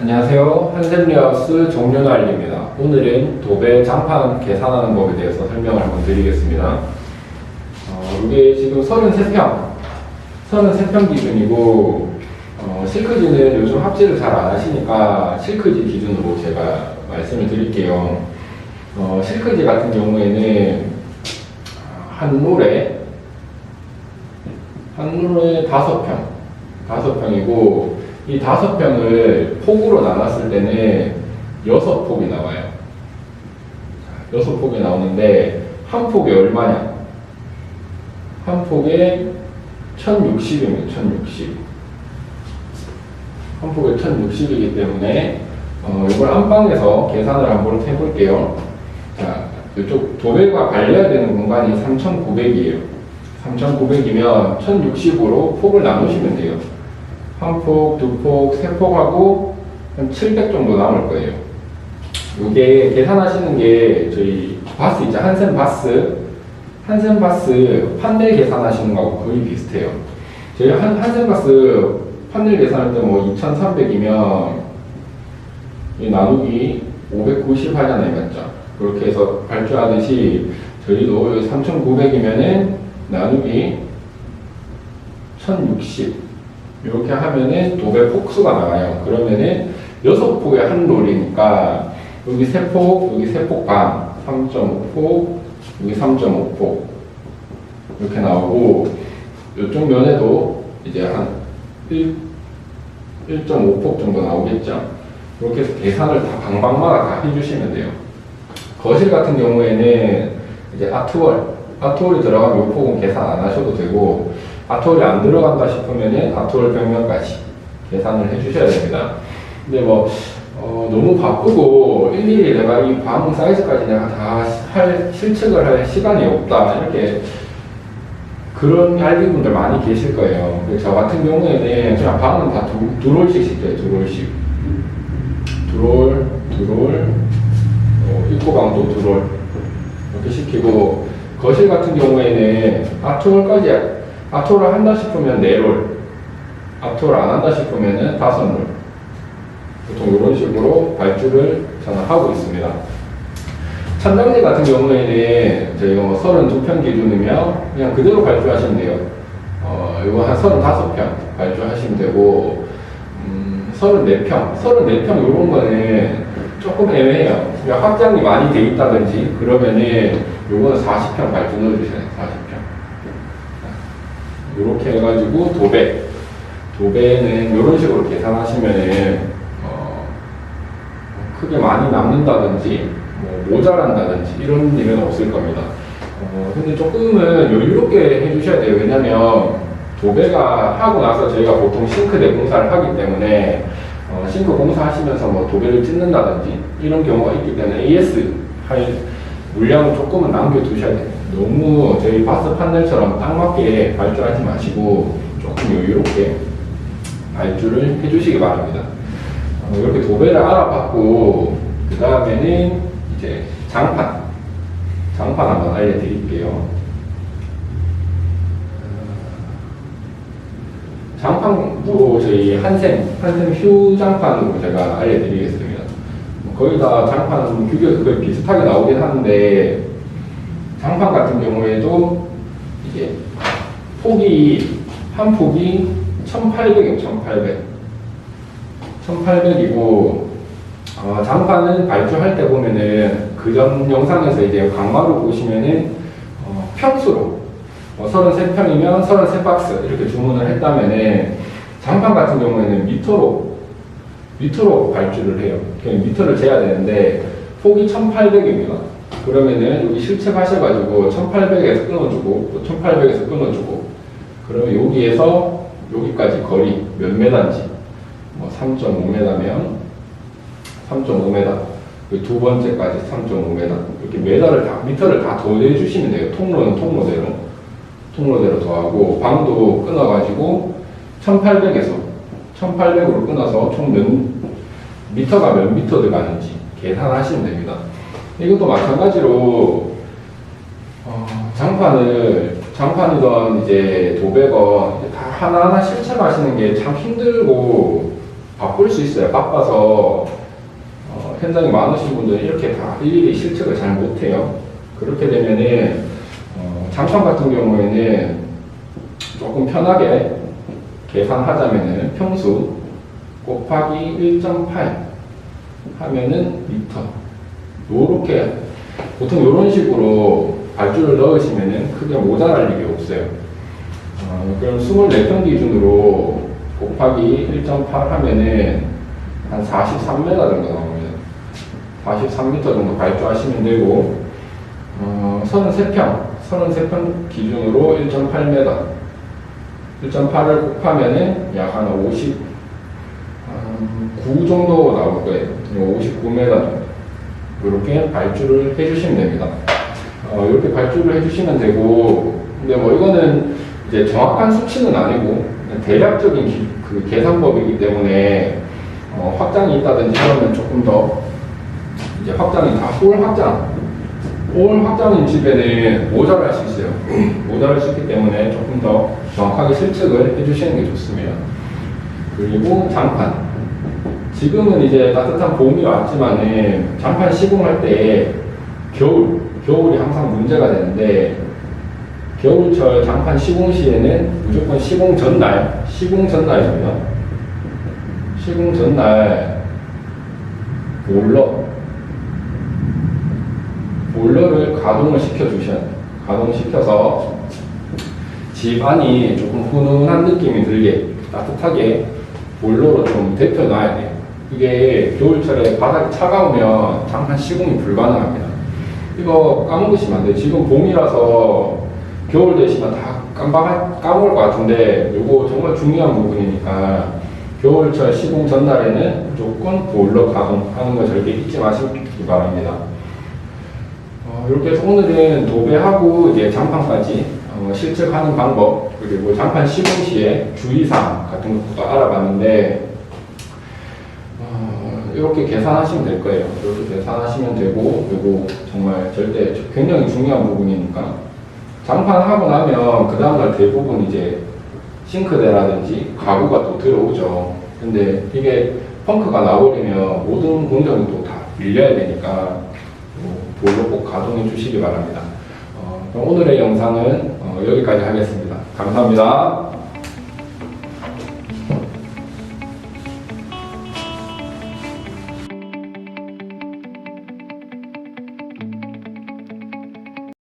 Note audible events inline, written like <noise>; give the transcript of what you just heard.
안녕하세요. 한샘리하우스 정윤아입니다. 오늘은 도배 장판 계산하는 법에 대해서 설명을 한번 드리겠습니다. 어, 이게 지금 33평, 33평 기준이고, 어, 실크지는 요즘 합재를 잘안 하시니까 실크지 기준으로 제가 말씀을 드릴게요. 어, 실크지 같은 경우에는 한 롤에, 한 롤에 다섯 평, 다섯 평이고, 이 다섯 평을 폭으로 나눴을 때는 여섯 폭이 나와요. 여섯 폭이 나오는데 한 폭이 얼마냐? 한 폭에 1060입니다. 1060. 한 폭에 1060이기 때문에 어, 이걸 안방에서 계산을 한번 해볼게요. 자, 이쪽 도배가 관리해야 되는 공간이 3900이에요. 3900이면 1060으로 폭을 나누시면 돼요. 한 폭, 두 폭, 세 폭하고 한 700 정도 남을 거예요. 이게 계산하시는 게 저희 바스 있죠? 한센 바스. 한센 바스 판넬 계산하시는 거하고 거의 비슷해요. 저희 한, 한센 바스 판넬 계산할 때 뭐 2300이면 나누기 590 하잖아요. 맞죠? 그렇게 해서 발주하듯이 저희도 3900이면은 나누기 1060 이렇게 하면은 도배 폭수가 나와요. 그러면은 여섯 폭에 한 롤이니까 여기 세 폭, 여기 세폭 반, 3.5폭, 여기 3.5폭 이렇게 나오고 이쪽 면에도 이제 한 1, 1.5폭 정도 나오겠죠. 이렇게 해서 계산을 다 방방마다 다 해주시면 돼요. 거실 같은 경우에는 이제 아트월, 아트월이 들어가면 이 폭은 계산 안 하셔도 되고 아트월이 안 들어간다 싶으면은 아트월 벽면까지 계산을 해주셔야 됩니다. 근데 뭐 어, 너무 바쁘고 일일이 내가 이방 사이즈까지 내가 다 할 실측을 할 시간이 없다 이렇게 그런 할비분들 많이 계실 거예요. 저 같은 경우에는 그냥 방은 다 두, 두 롤씩 시켜요. 두 롤씩. 두 롤, 두 롤, 어, 입구 방도 두 롤. 이렇게 시키고 거실 같은 경우에는 아트월까지 아트월을 한다 싶으면 네 롤. 아트월 안 한다 싶으면은 다섯 롤. 보통 이런 식으로 발주를 저는 하고 있습니다. 천장지 같은 경우에는 저희가 뭐 32평 기준이면 그냥 그대로 발주하시면 돼요. 어, 이거 한 35평 발주하시면 되고, 음, 34평, 34평 이런 거는 조금 애매해요. 그러니까 확장이 많이 돼 있다든지 그러면은 요거는 40평 발주 넣어주셔야 돼요. 40평. 이렇게 해가지고 도배. 도배는 이런 식으로 계산하시면은 어, 크게 많이 남는다든지 뭐 모자란다든지 이런 일은 없을 겁니다. 어, 근데 조금은 여유롭게 해주셔야 돼요. 왜냐면 도배가 하고 나서 저희가 보통 싱크대 공사를 하기 때문에 어, 싱크 공사하시면서 뭐 도배를 찢는다든지 이런 경우가 있기 때문에 AS 할 물량을 조금은 남겨두셔야 돼요. 너무 저희 바스 판넬처럼 딱 맞게 발주하지 마시고 조금 여유롭게 발주를 해주시기 바랍니다. 어, 이렇게 도배를 알아봤고 그 다음에는 이제 장판 장판 한번 알려드릴게요. 장판도 저희 한샘 한샘 휴 장판으로 제가 알려드리겠습니다. 뭐 거의 다 장판 규격이 거의 비슷하게 나오긴 하는데 장판 같은 경우에도 이게 폭이 한 폭이 1,800이에요. 1,800. 1,800이고 어, 장판은 발주할 때 보면은 그전 영상에서 이제 강마로 보시면은 어, 평수로 어, 33평이면 33박스 이렇게 주문을 했다면은 장판 같은 경우에는 미터로 미터로 발주를 해요. 그냥 미터를 재야 되는데 폭이 1800입니다. 그러면은 여기 실측 하셔가지고 1800에서 끊어주고 또 1800에서 끊어주고 그러면 여기에서 여기까지 거리 몇 메다인지 뭐 3.5m면 3.5m 그두 번째까지 3.5m 이렇게 메다를 다 미터를 다 더해 주시면 돼요. 통로는 통로대로 통로대로 더하고 방도 끊어가지고 1800에서 1800으로 끊어서 총 몇 미터가 몇 미터 들어가는지 계산하시면 됩니다. 이것도 마찬가지로 어, 장판을 장판이던 이제 도배건 다 하나하나 실천하시는 게 참 힘들고 바쁠 수 있어요. 바빠서 어, 현장이 많으신 분들은 이렇게 다 일일이 실측을 잘 못해요. 그렇게 되면은 어, 장판 같은 경우에는 조금 편하게 계산하자면은 평수 곱하기 1.8 하면은 미터. 요렇게 보통 이런 식으로 발주를 넣으시면은 크게 모자랄 일이 없어요. 어, 그럼 24평 기준으로 곱하기 1.8 하면은 한 43m 정도 나옵니다. 43m 정도 발주하시면 되고, 어, 33평, 33평 기준으로 1.8m. 1.8을 곱하면은 약 한 50, 한9 정도 나올 거예요. 59m 정도. 이렇게 발주를 해주시면 됩니다. 어, 이렇게 발주를 해주시면 되고, 근데 뭐 이거는 이제 정확한 수치는 아니고, 대략적인 기- 그 계산법이기 때문에, 어, 확장이 있다든지 하면 조금 더, 이제 확장이 다홀 확장, 홀 확장인 집에는 모자랄 수 있어요. <clears throat> 모자랄 수 있기 때문에 조금 더 정확하게 실측을 해주시는 게 좋습니다. 그리고 장판. 지금은 이제 따뜻한 봄이 왔지만은 장판 시공할 때 겨울, 겨울이 항상 문제가 되는데 겨울철 장판 시공 시에는 무조건 시공 전날, 시공 전날입니다. 시공 전날 볼러, 볼러를 가동을 시켜 주셔야 돼요. 가동시켜서 집 안이 조금 훈훈한 느낌이 들게 따뜻하게 볼러로 좀 데펴놔야 돼요. 이게 겨울철에 바닥이 차가우면 장판 시공이 불가능합니다. 이거 까먹으시면 안 돼요. 지금 봄이라서 겨울 되시면 다 깜빡 까먹을 것 같은데 이거 정말 중요한 부분이니까 겨울철 시공 전날에는 무조건 보일러 가동하는 거 절대 잊지 마시기 바랍니다. 어, 이렇게 해서 오늘은 도배하고 이제 장판까지 어, 실측하는 방법 그리고 장판 시공 시에 주의사항 같은 것도 알아봤는데 어, 이렇게 계산하시면 될 거예요. 이렇게 계산하시면 되고 그리고 정말 절대 굉장히 중요한 부분이니까 장판 하고 나면 그 다음날 대부분 이제 싱크대라든지 가구가 또 들어오죠. 근데 이게 펑크가 나버리면 모든 공정이 또 다 밀려야 되니까 볼로 꼭 가동해 주시기 바랍니다. 어, 오늘의 영상은 어, 여기까지 하겠습니다. 감사합니다.